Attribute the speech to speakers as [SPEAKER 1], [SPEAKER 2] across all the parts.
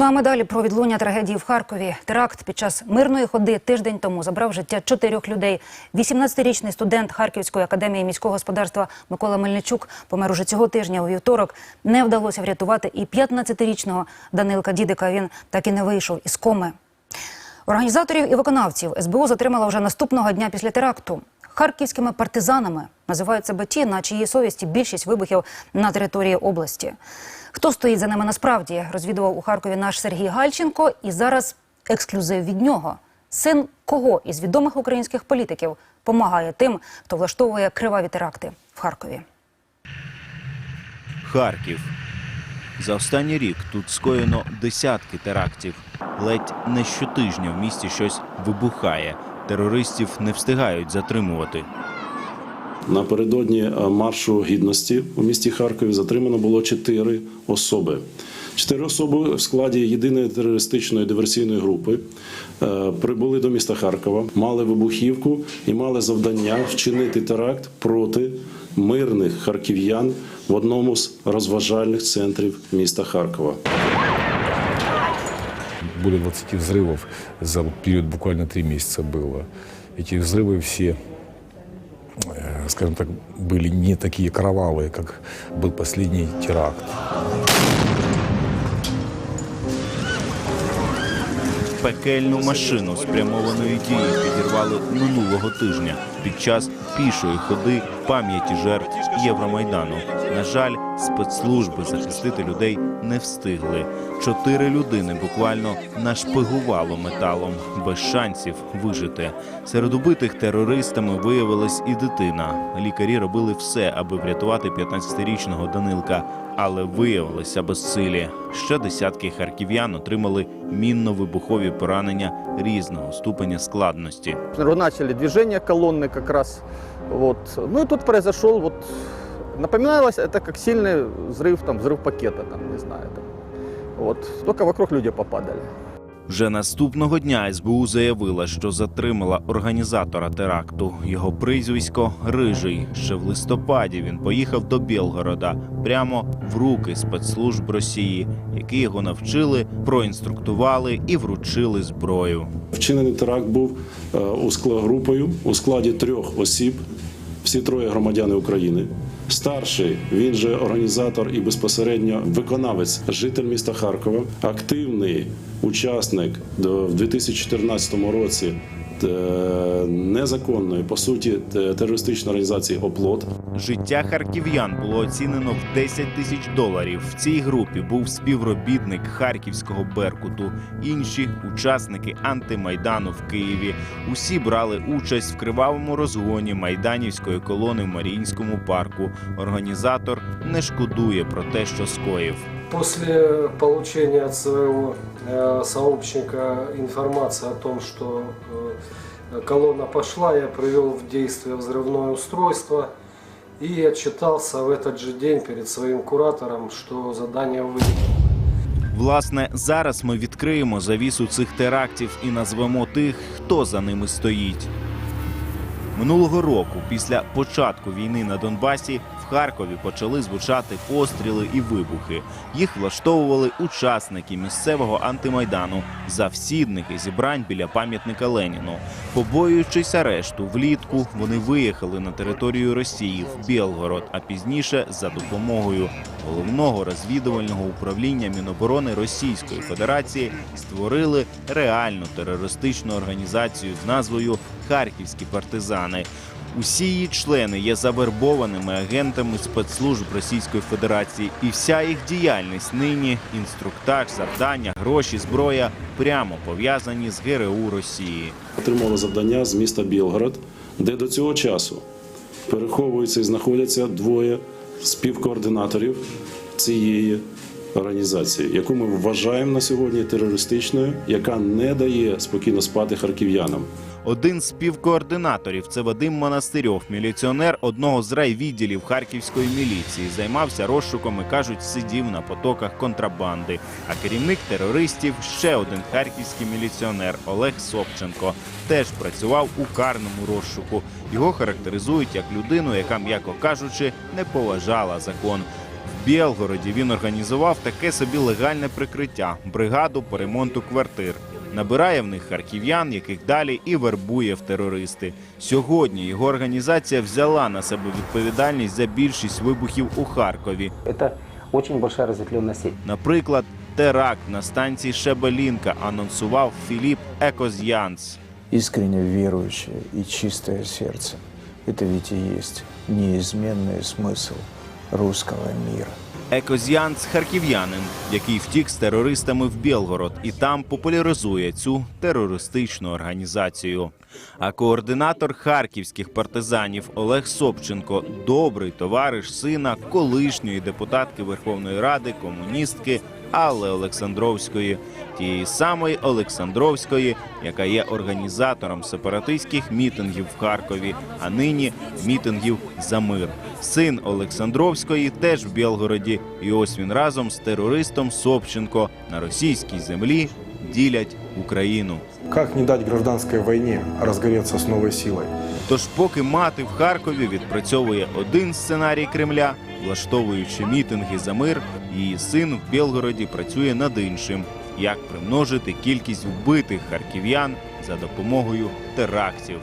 [SPEAKER 1] Ну а ми далі про відлуння трагедії в Харкові. Теракт під час мирної ходи тиждень тому забрав життя чотирьох людей. 18-річний студент Харківської академії міського господарства Микола Мельничук помер уже цього тижня у вівторок. Не вдалося врятувати і 15-річного Данилка Дідика. Він так і не вийшов із коми. Організаторів і виконавців СБУ затримала вже наступного дня після теракту. Харківськими партизанами називають себе ті, на чиїй совісті більшість вибухів на території області. Хто стоїть за ними насправді, розвідував у Харкові наш Сергій Гальченко. І зараз ексклюзив від нього. Син кого із відомих українських політиків помагає тим, хто влаштовує криваві теракти в Харкові.
[SPEAKER 2] Харків. За останній рік тут скоєно десятки терактів. Ледь не щотижня в місті щось вибухає. Терористів не встигають затримувати.
[SPEAKER 3] Напередодні е, маршу гідності у місті Харкові затримано було чотири особи. Чотири особи в складі єдиної терористичної диверсійної групи е, прибули до міста Харкова, мали вибухівку і мали завдання вчинити теракт проти мирних харків'ян в одному з розважальних центрів міста Харкова.
[SPEAKER 4] Более 20 взрывов за период буквально три месяца было. Эти взрывы все, э, скажем так, были не такие кровавые, как был последний теракт.
[SPEAKER 2] Пекельну машину спрямованої дії підірвали минулого тижня під час пішої ходи пам'яті жертв Євромайдану. На жаль, спецслужби захистити людей не встигли. Чотири людини буквально нашпигувало металом без шансів вижити. Серед убитих терористами виявилась і дитина. Лікарі робили все, аби врятувати 15-річного Данилка, але виявилися безсилі. Ще десятки харків'ян отримали мінно-вибухові поранення різного ступеня складності.
[SPEAKER 5] начали движение колонны как раз. Вот. Ну и тут произошел вот напоминалось это как сильный взрыв, там, взрыв пакета, там, не знаю. Там. Вот. Только вокруг люди попадали.
[SPEAKER 2] Вже наступного дня СБУ заявила, що затримала організатора теракту. Його прізвисько Рижий. Ще в листопаді він поїхав до Білгорода прямо в руки спецслужб Росії, які його навчили, проінструктували і вручили зброю.
[SPEAKER 3] Вчинений теракт був е, у скла- групою у складі трьох осіб, всі троє громадяни України. Старший, він же організатор і безпосередньо виконавець, житель міста Харкова, активний учасник в 2014 році незаконної по суті терористичної організації ОПЛОТ.
[SPEAKER 2] Життя харків'ян було оцінено в 10 тисяч доларів. В цій групі був співробітник харківського Беркуту, інші учасники антимайдану в Києві. Усі брали участь в кривавому розгоні майданівської колони в Маріїнському парку. Організатор не шкодує про те, що скоїв.
[SPEAKER 6] После получения от своего э, сообщника информации о том, что э, колонна пошла, я привел в действие взрывное устройство и отчитался в этот же день перед своим куратором, что задание выполнено.
[SPEAKER 2] Власне, зараз ми відкриємо завісу цих терактів і назвемо тих, хто за ними стоїть. Минулого року, після початку війни на Донбасі, Харкові почали звучати постріли і вибухи. Їх влаштовували учасники місцевого антимайдану, завсідники зібрань біля пам'ятника Леніну. Побоюючись арешту, влітку вони виїхали на територію Росії в Білгород, а пізніше за допомогою головного розвідувального управління Міноборони Російської Федерації створили реальну терористичну організацію з назвою Харківські партизани. Усі її члени є завербованими агентами спецслужб Російської Федерації, і вся їх діяльність нині інструктаж, завдання, гроші, зброя прямо пов'язані з ГРУ Росії.
[SPEAKER 3] Отримали завдання з міста Білгород, де до цього часу переховуються і знаходяться двоє співкоординаторів цієї організації, яку ми вважаємо на сьогодні терористичною, яка не дає спокійно спати харків'янам.
[SPEAKER 2] Один з співкоординаторів це Вадим Монастирьов, міліціонер одного з райвідділів харківської міліції. Займався розшуком і кажуть, сидів на потоках контрабанди. А керівник терористів ще один харківський міліціонер Олег Собченко. Теж працював у карному розшуку. Його характеризують як людину, яка, м'яко кажучи, не поважала закон. В Білгороді він організував таке собі легальне прикриття бригаду по ремонту квартир. Набирає в них харків'ян, яких далі і вербує в терористи. Сьогодні його організація взяла на себе відповідальність за більшість вибухів у Харкові.
[SPEAKER 7] Это очень большая разветвленная сеть.
[SPEAKER 2] Наприклад, теракт на станції Шебелінка анонсував Філіп Екозянц.
[SPEAKER 8] искренне верующее и чистое сердце. Это ведь и есть неизменный смысл русского мира.
[SPEAKER 2] з харків'янин, який втік з терористами в Білгород і там популяризує цю терористичну організацію. А координатор харківських партизанів Олег Собченко добрий товариш сина колишньої депутатки Верховної Ради, комуністки Алли Олександровської, тієї самої Олександровської, яка є організатором сепаратистських мітингів в Харкові, а нині мітингів за мир. Син Олександровської теж в Білгороді, і ось він разом з терористом Собченко на російській землі ділять Україну.
[SPEAKER 9] Как не дать гражданской войне разгореться с новой силой?
[SPEAKER 2] Тож, поки мати в Харкові відпрацьовує один сценарій Кремля, влаштовуючи мітинги за мир, її син в Білгороді працює над іншим, як примножити кількість вбитих харків'ян за допомогою терактів.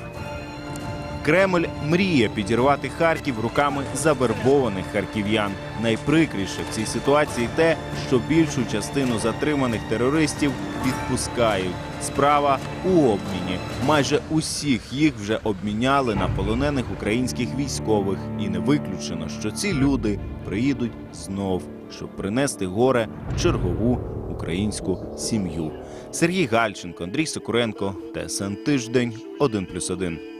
[SPEAKER 2] Кремль мріє підірвати Харків руками завербованих харків'ян. Найприкріше в цій ситуації те, що більшу частину затриманих терористів відпускають. Справа у обміні. Майже усіх їх вже обміняли на полонених українських військових, і не виключено, що ці люди приїдуть знов, щоб принести горе чергову українську сім'ю. Сергій Гальченко, Андрій Сокуренко, ТСН Тиждень, 1+,1.